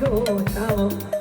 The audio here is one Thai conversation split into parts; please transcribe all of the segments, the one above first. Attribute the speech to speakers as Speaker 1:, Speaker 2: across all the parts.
Speaker 1: ไ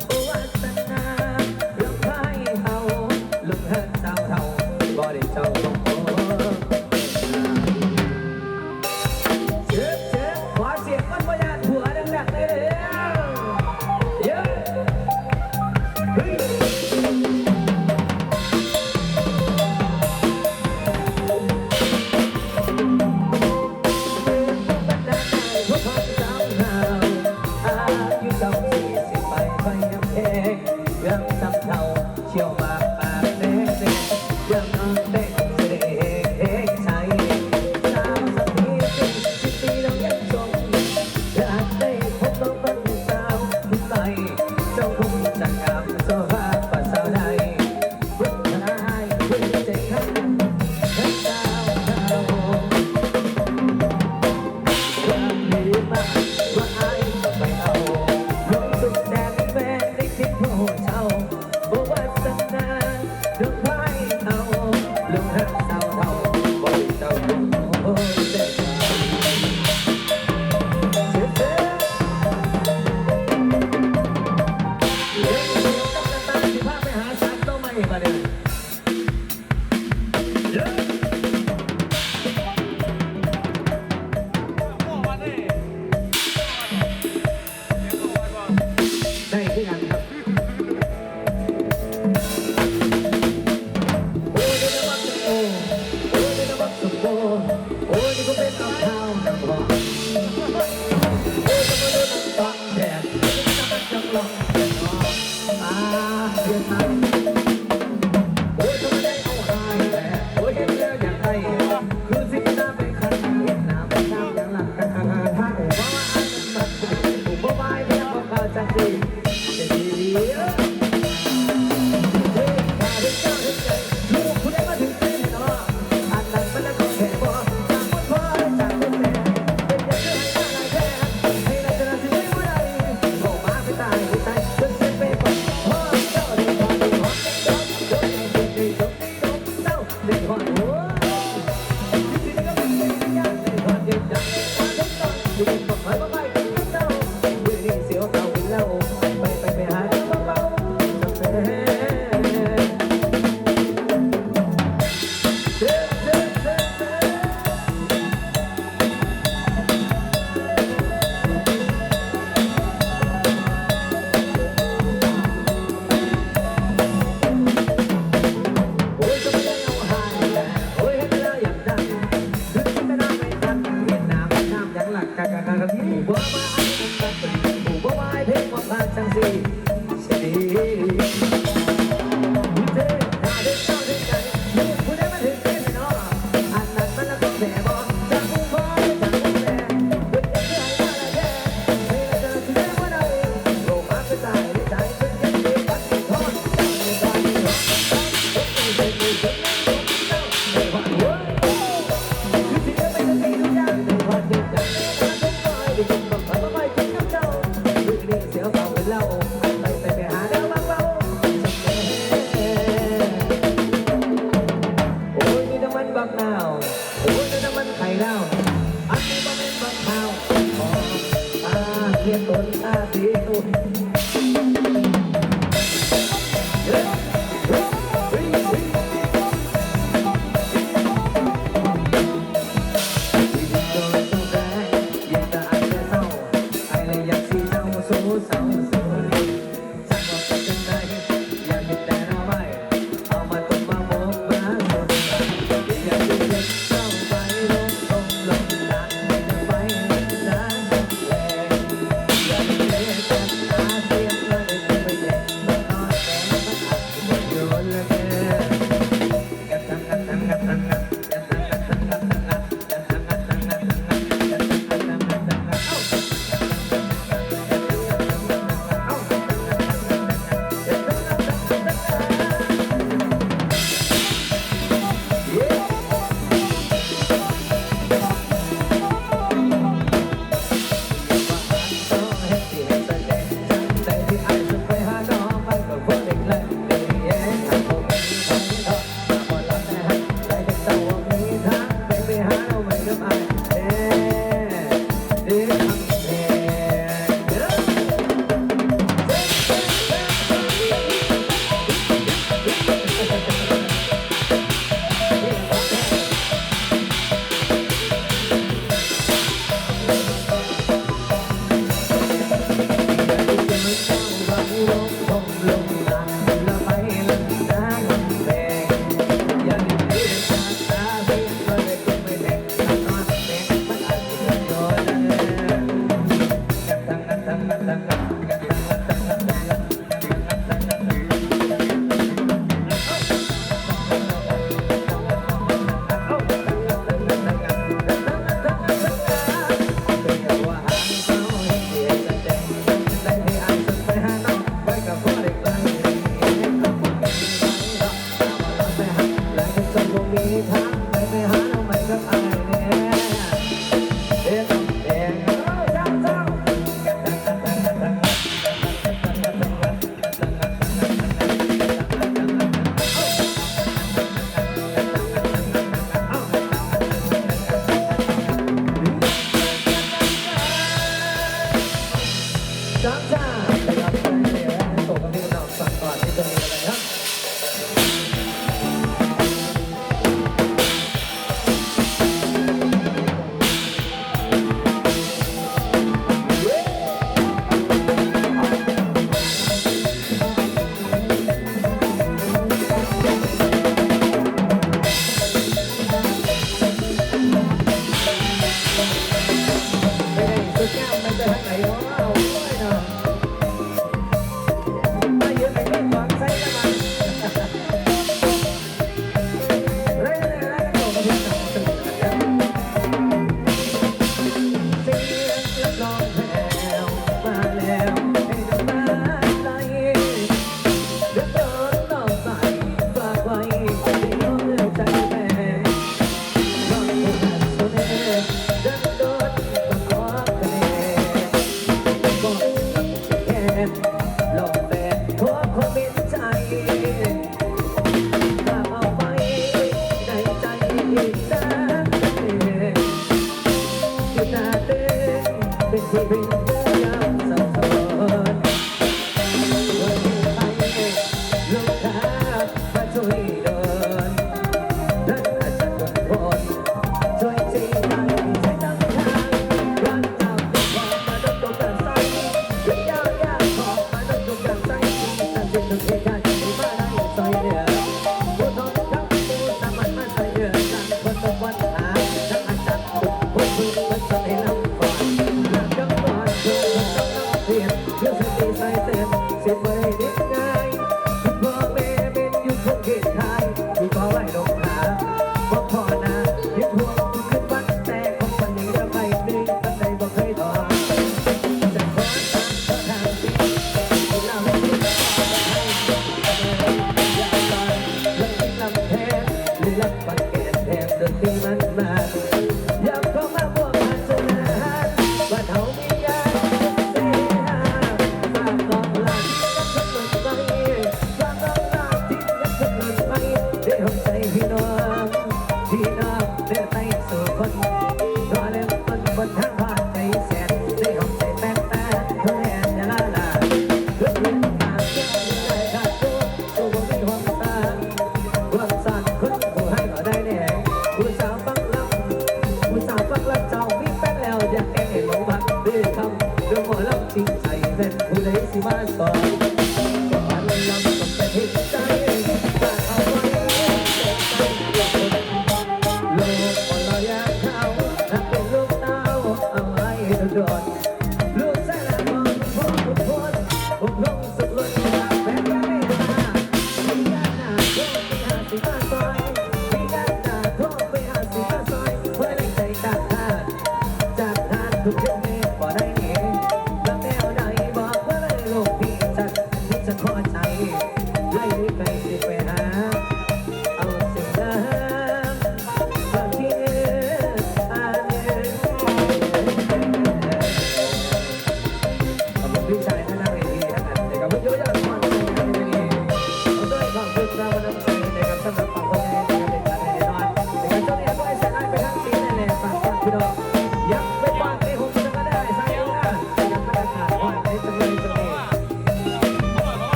Speaker 1: นี่น้ำมัน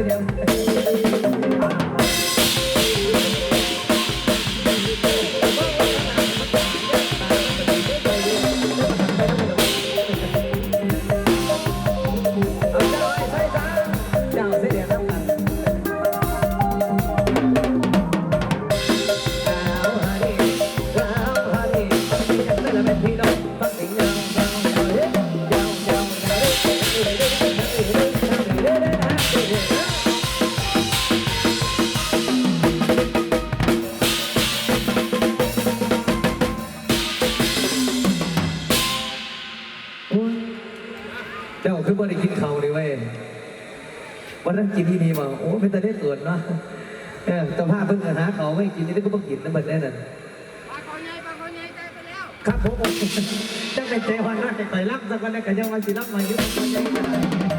Speaker 1: Obrigado. เจ้าคือบ่ได้กินเขาเลยเว้ยวันนั้นกินที่นี่มาโอ้เป็นตาได้เกิดเนาะเออแต่ภาพเพิ่งจะหาเขาไม่กินนี่ก็บ่กินนั่นมันแน่น
Speaker 2: อ
Speaker 1: นปลาคอใหญ่ปน่ตครับผมจังเป็นเจวันนั่นไปรับสักวันแล้วก็ยังวันสิรักมาอยู่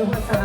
Speaker 3: ไ